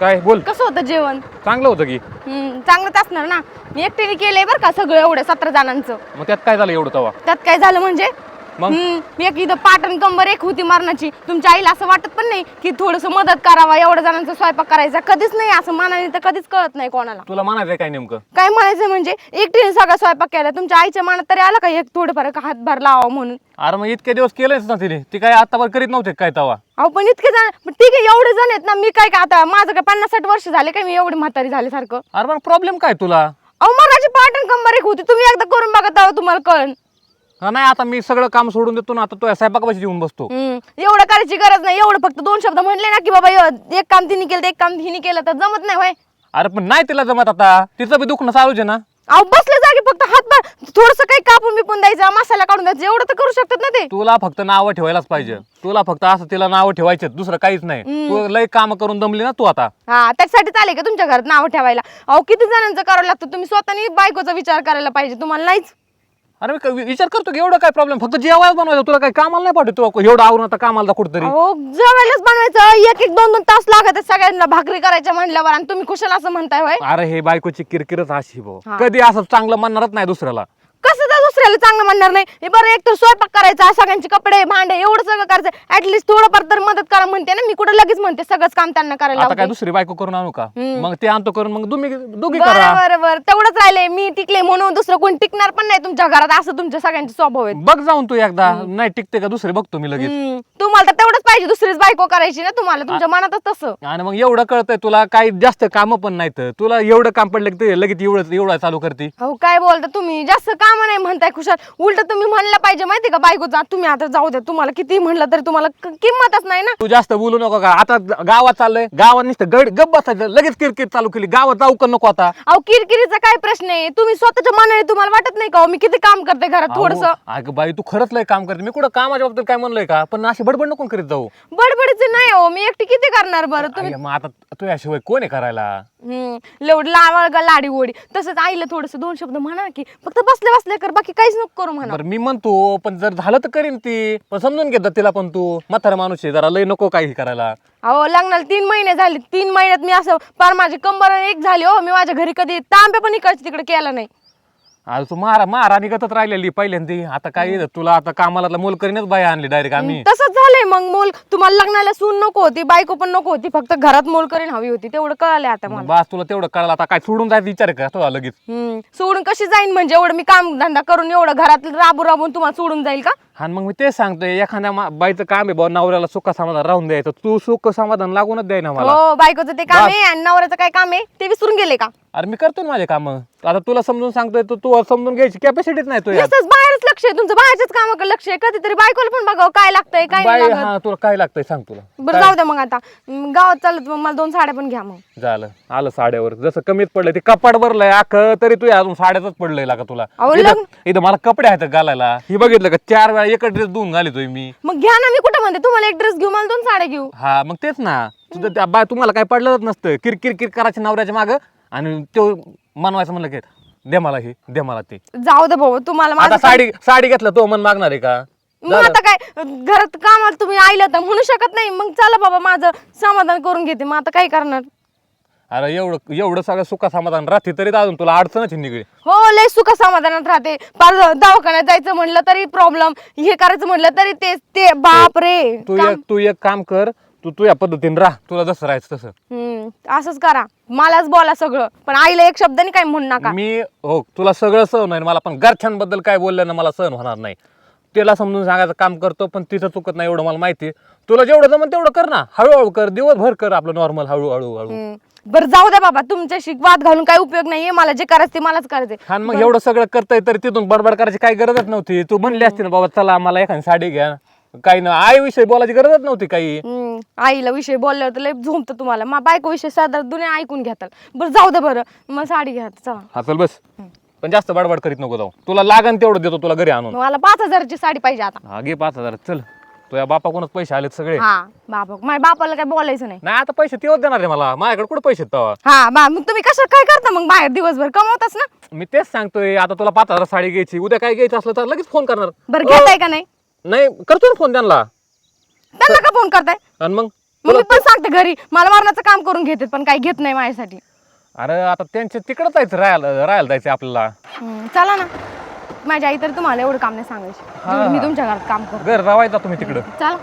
काय? बोल. कसं होतं जेवण? चांगलं होतं की. हम्म, चांगलंच असणार ना. मी एकटीने केलंय बरं का सगळं एवढं सतरा जणांचं. मग त्यात काय झालं एवढं तवा? त्यात काय झालं म्हणजे मग? हम्म, एक इथं पाटण कंबर एक होती मरणाची. तुमच्या आईला असं वाटत पण नाही की थोडस मदत करावा एवढ्या जणांचा स्वयंपाक करायचा. कधीच नाही असं मनाने तर कधीच कळत नाही कोणाला. तुला म्हणायचंय काय नेमकं? काय म्हणायचं म्हणजे एकटीने सगळा स्वयंपाक केला तुमच्या आईच्या मनात तरी आला का एक थोडंफार एक हातभार लावा म्हणून? अरे मग इतके दिवस केलेच ना तिने. ती काय आतावर करीत नव्हते काय तवा? अहो पण इतके जण पण ठीक आहे एवढे जण आहेत ना मी काय का आता माझं काय पन्नास साठ वर्ष झाले काय मी एवढी म्हातारी झाले सारखं अरे मग प्रॉब्लेम काय तुला? अहो मराठी पाटण कंबर एक होती. तुम्ही एकदा करून बघा तेव्हा तुम्हाला कळण हा नाही आता मी सगळं काम सोडून देतो ना आता तो स्वयंपाकापाशी येऊन बसतो. हम्म, एवढं करायची गरज नाही एवढं फक्त दोन शब्द म्हणले ना की बाबा एक काम तिने केलं तर एक काम हिने केलं तर जमत नाही होय. अरे पण नाही तिला जमत आता. तिचं बी दुखणं चालूच आहे ना. अहो बसले जागी फक्त हातभार थोडस काही कापून बिपून द्यायचं मसाला काढून द्यायचं एवढं तर करू शकतात ना ते. तुला फक्त नावं ठेवायलाच पाहिजे. तुला फक्त असं तिला नावं ठेवायचे दुसरं काहीच नाही. तू लय काम करून दमली ना तू आता. हा त्याच्यासाठी चालेल का तुमच्या घरात नाव ठेवायला? अहो किती जणांचं करावं लागतं? तुम्ही स्वतःनी बायकोचा विचार करायला पाहिजे तुम्हाला नाहीच. अरे मी विचार करतो की एवढं काय प्रॉब्लेम फक्त जेवायला बनवायचं. तुला काय कामाला नाही पाठवतो तू? एवढं आवरून आता कामाला कुठतरी. अहो जेवायलाच बनवायचं. एक एक दोन दोन तास लागत आहेत सगळ्यांना. भाकरी करायच्या म्हणल्यावर आणि तुम्ही कुशल असं म्हणताय होय? अरे हे बायकोची किरकिरच अशी भाऊ हा. कधी असं चांगलं म्हणणारच नाही दुसऱ्याला. कसं तर दुसऱ्याला चांगलं म्हणणार नाही? हे बरं एक तर स्वयंपाक करायचा सगळ्यांचे कपडे भांडे एवढं सगळं करायचं. ऍटलीस्ट थोडंफार तर मदत करा म्हणते ना. मी कुठं लगेच म्हणते सगळंच काम त्यांना करायला आता काय लावते. दुसरी बायको करून आणू का? मग ते आणतो करून मग तुम्ही दोघी बरं करा. बरं बरं. तेवढंच राहिले मी टिकले म्हणून दुसरं कोण टिकणार पण नाही तुमच्या घरात. असं तुमच्या सगळ्यांचे स्वभाव आहेत. बघ जाऊन तू एकदा. नाही टिकते का दुसरे? बघतो मी लगेच. हम्म. तुम्हाला तर तेवढंच पाहिजे दुसरीच बायको करायची ना तुम्हाला तुमच्या मनातच तसं. आणि मग एवढं कळतंय तुला काही जास्त काम पण नाहीत. तुला एवढं काम पडलं की ते लगेच एवढं एवढं चालू करते. अहो काय बोलता तुम्ही? जास्त काम नाही म्हणताय खुशाल. उलट तुम्ही म्हणलं पाहिजे माहिती का बायकोचा? तुम्ही आता जाऊ द्या तुम्हाला किती म्हणलं तरी तुम्हाला क- किंमतच नाही ना. तू जास्त बोलू नको का? आता गावात चाललंय गावात नुसतं गड गप बसायचं. लगेच किरकिर चालू केली. गावात जाऊ का नको आता? अहो किरकिरीचा काय प्रश्न आहे? तुम्ही स्वतःच्या मनाने तुम्हाला वाटत नाही का हो, मी किती काम करते घरात थोडस? अहो, अगं बाई तू खरंच लय काम करते. मी कुठं कामाच्या बाबतीत काय म्हणलोय का? पण अशी बडबड नको करीत जाऊ. बडबडीचं नाही हो मी एकटी किती करणार बरं? तुम्ही आई, मग आता तुझ्याशिवाय कोण आहे करायला? हम्म लेवड लावा का लाडी ओढी तसंच आईला थोडस दोन शब्द म्हणा की फक्त बसले बसले कर बाकी काहीच नको करू म्हणा. बरं मी म्हणतो पण जर झालं तर करीन ती. पण समजून घेतात तिला पण तू. म्हातारा माणूस आहे जरा लय नको काही करायला. अहो लग्नाला तीन महिने झाले तीन महिन्यात मी असं फार माझी कंबर एक झाली हो. मी माझ्या घरी कधी तांब्या पण इकडची तिकडे केला नाही. आज तू महारा महाराणी गतच राहिलेली पहिल्यांदी. आता काय तुला आता कामाला मोल करीनच बाई आणली डायरेक्ट आम्ही. तसंच झालंय मग मोल. तुम्हाला लग्नाला सून नको होती बायको पण नको होती. फक्त घरात मोल करीन हवी होती. तेवढं कळालंय आता मला. बास तुला तेवढं कळलं. आता काय सोडून जायचं विचार आहे का? तुला लगेच. हम्म सोडून कशी जाईन म्हणजे? एवढं मी काम धंदा करून एवढं घरात राबून राबून तुम्हाला सोडून जाईल का? हा मग मी तेच सांगतोय एखाद्या मा- बाईचं काम आहे भाऊ नवऱ्याला सुख समाधान राहून द्यायचं. तू सुख समाधान लागूनच द्याय ना मला. हो बायकोचं ते काम आहे आणि नवऱ्याचं काय काम आहे? ते विसरून गेले का? अरे मी करतो ना माझे काम. आता तुला समजून सांगतोय तर तू समजून घ्यायची कॅपॅसिटीच नाही तुझ्या. नुसतंच बाहेरच लक्ष आहे तुमचं बाहेरच्याच कामाकडे लक्ष आहे. कधीतरी बायकोला पण बघावं काय लागतंय काय नाही बाई लागत. हा तुला काय लागतंय सांग तुला. बरं जाऊ द्या मग आता. म, गावात चालत मग मला दोन साड्या पण घ्या मग. झालं. आलं साड्यावर. जसं कमीच पडलंय ते कपाट भरलंय. आख तरी तू अजून साड्याच पडलंय का तुला. अहो, इथं लग्न- इथं मला कपडे आहेत घालायला? ही बघितलं का? चार वेळा एक ड्रेस धुवून घालितोय मी. मग घ्या ना मी कुठं म्हणते? तुम्हाला एक ड्रेस घेऊ मला दोन साड्या घेऊ. हा मग तेच ना. तुझं त्या बाय तुम्हाला काय पडलंच नसतं. किरकिर किर करायच्या नवऱ्याच्या माग आणि तो मनवायचं म्हणलं की दे मला हे दे मला ते. जाऊ दे भाऊ तुम्हाला आता माझं साडी साडी घेतलं तो मन मागणार आहे का? मग आता काय घरात कामाला तुम्ही आईला तर म्हणू शकत नाही. मग चला बाबा माझं समाधान करून घेते. मग आता काय करणार? अरे एवढं एवढं सगळं सुखा समाधान राहते तरी अजून तुला अडचणच आहे हो लय सुख समाधानात राहते. पार दवाखान्यात जायचं म्हणलं तरी प्रॉब्लेम हे करायचं म्हणलं तरी तेच ते बाप रे तू काम- एक तू एक काम कर तू तुझ्या पद्धतीने राह. तुला जसं राहायचं तसं. हम्म, असंच करा. मलाच बोला सगळं. पण आईला एक शब्दाने काय म्हणू नका. मी हो तुला सगळं सहन होईल. मला पण घरच्यांबद्दल काय बोललं ना मला सहन होणार नाही. तिला समजून सांगायचं काम करतो पण तिथं चुकत नाही एवढं मला माहिती आहे. तुला जेवढं जमन तेवढं कर ना. हळूहळू कर. दिवसभर कर आपलं नॉर्मल हळूहळू हळू हम्म. बरं जाऊ द्या बाबा. तुमच्याशी वाद घालून काय उपयोग नाहीये. मला जे करायचं ते मलाच करायचंय. हा आणि मग एवढं सगळं करताय तरी तिथून बडबड करायची काही गरजच नव्हती. तू म्हणली असती ना बाबा चला मला एखादी साडी घ्या. काही ना आई विषयी बोलायची गरजच नव्हती काही. हम्म, आईला विषय बोलल्यावर तर लय झोमतं तुम्हाला. मा बायको विषय साधारण दुनिया ऐकून घ्याल बरं जाऊ दे बरं. मग साडी घ्या चला. हा चल बस. पण जास्त बडबड करीत नको जाऊ. तुला लागन तेवढं देतो तुला घरी आणून. मला पाच हजाराची साडी पाहिजे आता. हा घे पाच हजार चल. तुझ्या बापाकडूनच पैसे आलेत सगळे. हा बाबा माझ्या बापाला काय बोलायचं नाही. नाही आता पैसे तेव्हा देणार आहे मला. माझ्याकडे कुठे पैसे आहेत तेव्हा? हा बा मग तुम्ही कसं काय करता मग? बाहेर दिवसभर कमवताच ना? मी तेच सांगतोय आता तुला पाच हजार साडी घ्यायची उद्या काय घ्यायचं असलं तर लगेच फोन करणार. बरं घेताय का नाही? नाही करतो ना फोन त्यांना. त्यांना का फोन करताय? आणि मग? मग मी पण सांगते घरी. मला मरणाचं काम करून घेते पण काही घेत नाही माझ्यासाठी. अरे आता त्यांच्या तिकडं जायचं राहायला राहायला जायचं आपल्याला. हम्म, चला ना. माझी आई तर तुम्हाला एवढं काम नाही सांगायची. मी तुमच्या घरात काम करतो. घर रावायचा तुम्ही तिकडं. चला.